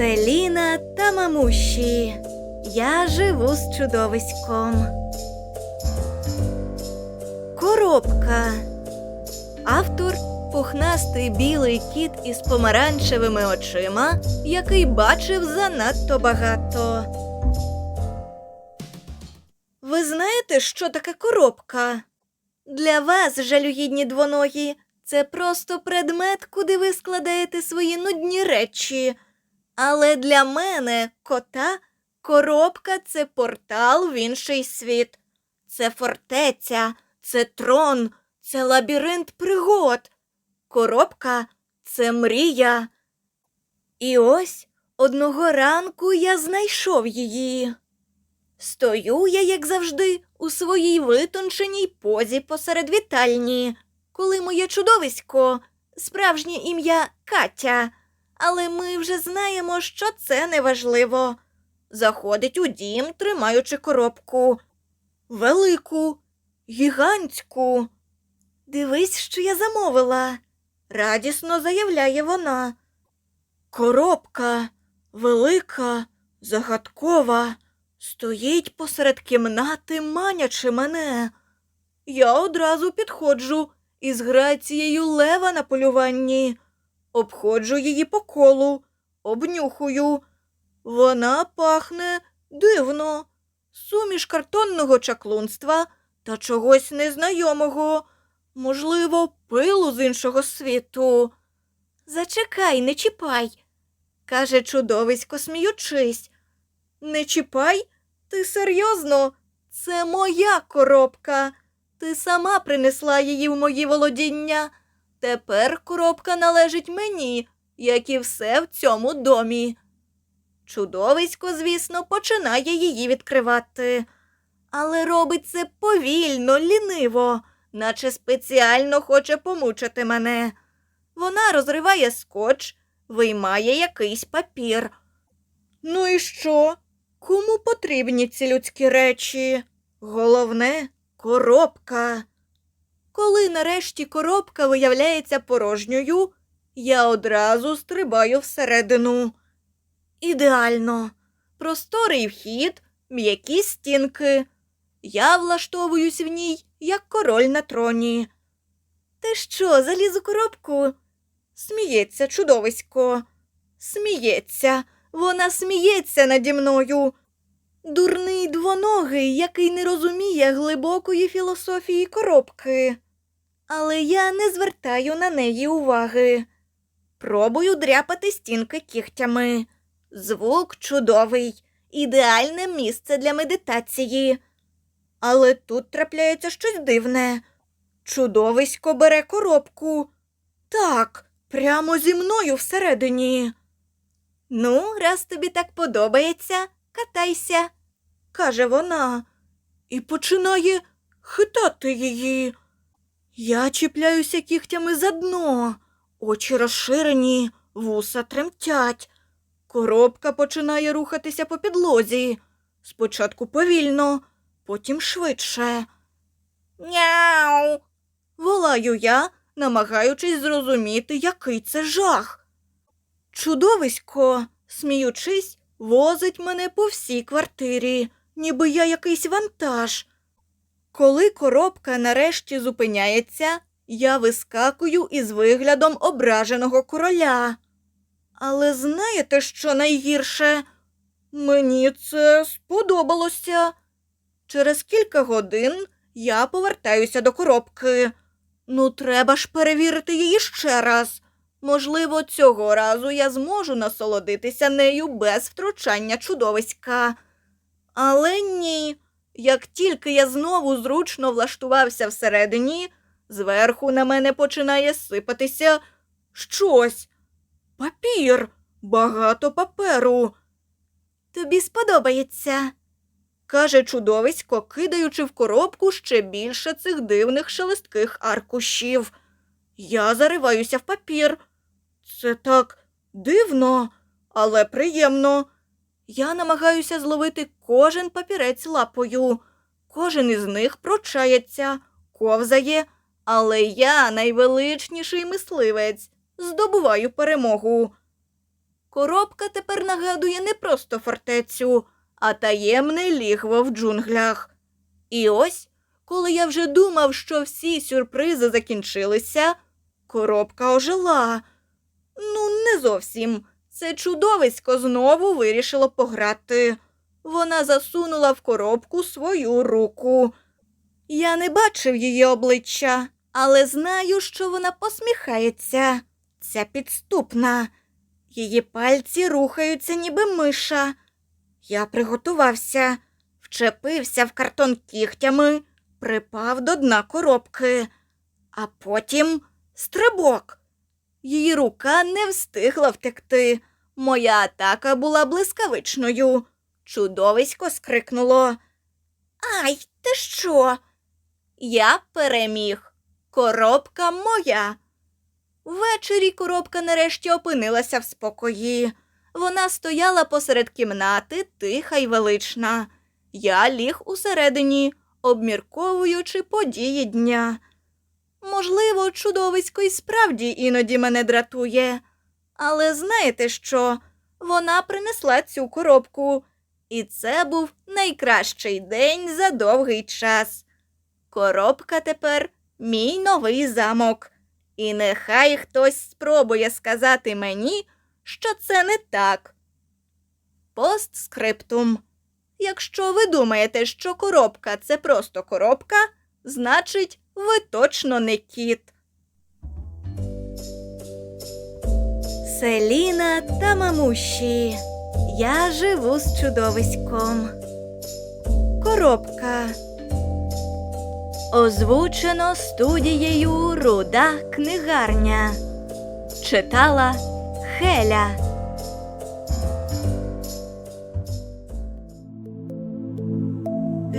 Це Ліна та мамуші. Я живу з чудовиськом. Коробка. Автор пухнастий білий кіт із помаранчевими очима, який бачив занадто багато. Ви знаєте, що таке коробка? Для вас, жалюгідні двоногі, це просто предмет, куди ви складаєте свої нудні речі. Але для мене, кота, коробка це портал в інший світ. Це фортеця, це трон, це лабіринт пригод. Коробка це мрія. І ось одного ранку я знайшов її. Стою я, як завжди, у своїй витонченій позі посеред вітальні, коли моє чудовисько, справжнє ім'я Катя, але ми вже знаємо, що це неважливо. Заходить у дім, тримаючи коробку. Велику, гігантську. Дивись, що я замовила, радісно заявляє вона. Коробка велика, загадкова, стоїть посеред кімнати, манячи мене. Я одразу підходжу із грацією лева на полюванні, обходжу її по колу, обнюхую. Вона пахне дивно, суміш картонного чаклунства та чогось незнайомого, можливо, пилу з іншого світу. Зачекай, не чіпай, каже чудовисько, сміючись. Не чіпай? Ти серйозно? Це моя коробка. Ти сама принесла її в мої володіння. Тепер коробка належить мені, як і все в цьому домі. Чудовисько, звісно, починає її відкривати, але робить це повільно, ліниво, наче спеціально хоче помучити мене. Вона розриває скотч, виймає якийсь папір. Ну і що? Кому потрібні ці людські речі? Головне коробка. Коли нарешті коробка виявляється порожньою, я одразу стрибаю всередину. Ідеально. Просторий вхід, м'які стінки. Я влаштовуюсь в ній, як король на троні. Ти що, заліз у коробку? Сміється чудовисько. Сміється, вона сміється наді мною. Дурний двоногий, який не розуміє глибокої філософії коробки. Але я не звертаю на неї уваги. Пробую дряпати стінки кігтями. Звук чудовий, ідеальне місце для медитації. Але тут трапляється щось дивне. Чудовисько бере коробку. Так, прямо зі мною всередині. Ну, раз тобі так подобається, катайся, каже вона, і починає хитати її. Я чіпляюся кігтями за дно, очі розширені, вуса тремтять. Коробка починає рухатися по підлозі. Спочатку повільно, потім швидше. Няу. волаю я, намагаючись зрозуміти, який це жах. Чудовисько, сміючись, возить мене по всій квартирі, ніби я якийсь вантаж. Коли коробка нарешті зупиняється, я вискакую із виглядом ображеного короля. Але знаєте, що найгірше? Мені це сподобалося. Через кілька годин я повертаюся до коробки. Ну, треба ж перевірити її ще раз. Можливо, цього разу я зможу насолодитися нею без втручання чудовиська. Але ні. Як тільки я знову зручно влаштувався всередині, зверху на мене починає сипатися щось. Папір, багато паперу. Тобі сподобається, каже чудовисько, кидаючи в коробку ще більше цих дивних шелестких аркушів. Я зариваюся в папір. Це так дивно, але приємно. Я намагаюся зловити кожен папірець лапою. Кожен із них прочається, ковзає, але я найвеличніший мисливець, здобуваю перемогу. Коробка тепер нагадує не просто фортецю, а таємне лігво в джунглях. І ось, коли я вже думав, що всі сюрпризи закінчилися, коробка ожила. Ну, не зовсім. Це чудовисько знову вирішило пограти. Вона засунула в коробку свою руку. Я не бачив її обличчя, але знаю, що вона посміхається. Ця підступна. Її пальці рухаються, ніби миша. Я приготувався, вчепився в картон кігтями, припав до дна коробки, а потім стрибок. Її рука не встигла втекти. Моя атака була блискавичною. Чудовисько скрикнуло. Ай, ти що? Я переміг. Коробка моя. Ввечері коробка нарешті опинилася в спокої. Вона стояла посеред кімнати, тиха й велична. Я ліг усередині, обмірковуючи події дня. Можливо, чудовисько і справді іноді мене дратує. Але знаєте що? Вона принесла цю коробку, і це був найкращий день за довгий час. Коробка тепер мій новий замок. І нехай хтось спробує сказати мені, що це не так. Постскриптум. Якщо ви думаєте, що коробка це просто коробка, значить, ви точно не кіт. Селіна та мамуші. Я живу з чудовиськом. Коробка. Озвучено студією Руда книгарня. Читала Хеля.